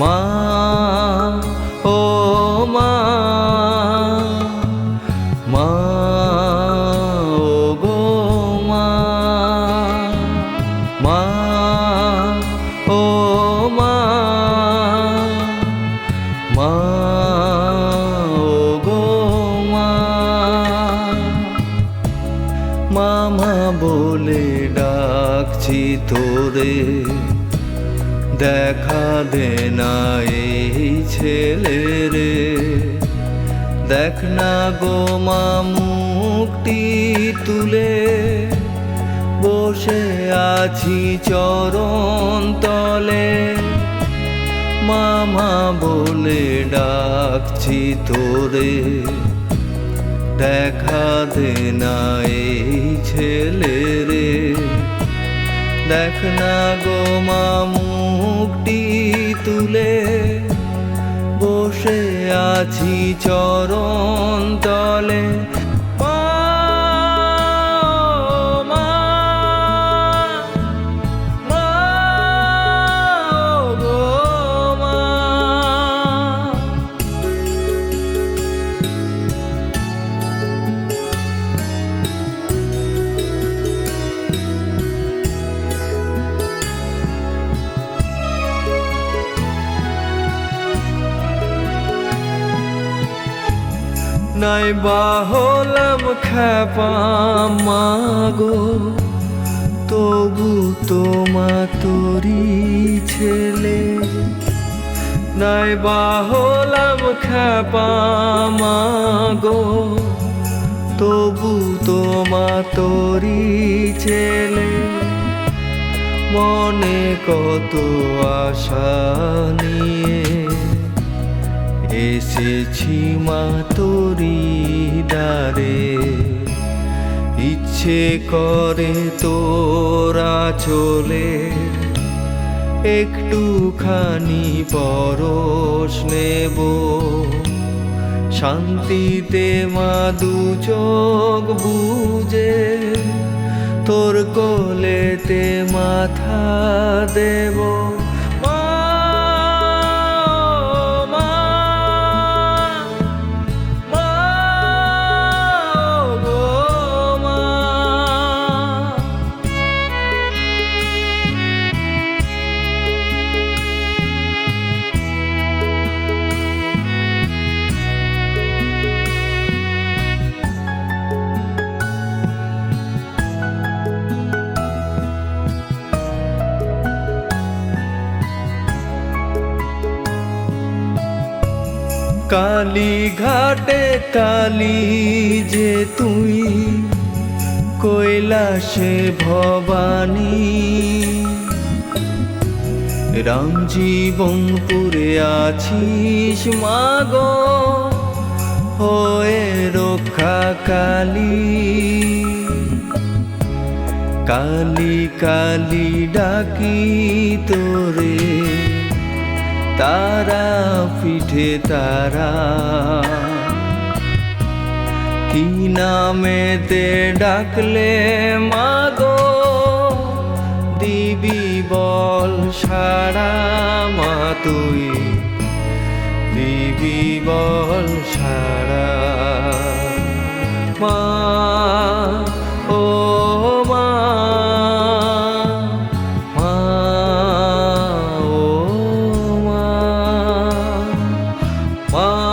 মা, ও মা মা, ও গো মা মা, ও মা মা, ও গো মা, মামা বলে ডাকছি তোরে। দেখা দে না এই ছেলে রে দেখ না গো মা মুখটি তুলে। বসে আছি চরণ তলে। মামা বলে ডাকছি তোরে। দেখা দে না এই ছেলে রে দেখ না গো তুলে। বসে আছি চরণ তলে। নাই বা হলাম খ্যাপা মাগো। তবু তোমা তোরি ছেলে। নাই হলাম খ্যাপা মাগো। তবু তোমা তোরি ছেলে। মনে কত আশা নিয়ে এসেছি মা তোরি দ্বারে ইচ্ছে করে তোরা চলে। একটুখানি পরশ নেব। শান্তিতে মা দু চোখ বুঝে তোর কোলেতে মাথা দেব। কালী ঘাটে কালী যে তুই, কৈলাসে ভবানী। রাম জীবনপুরে আছিস মাগো, হয়ে রক্ষা কালী। কালী কালী ডাকি তোরে তারা পিঠে তারা। কি নামেতে ডাকলে মাগো? দিবি বল সারা মা তুই। দিবি বল সারা মা Oh.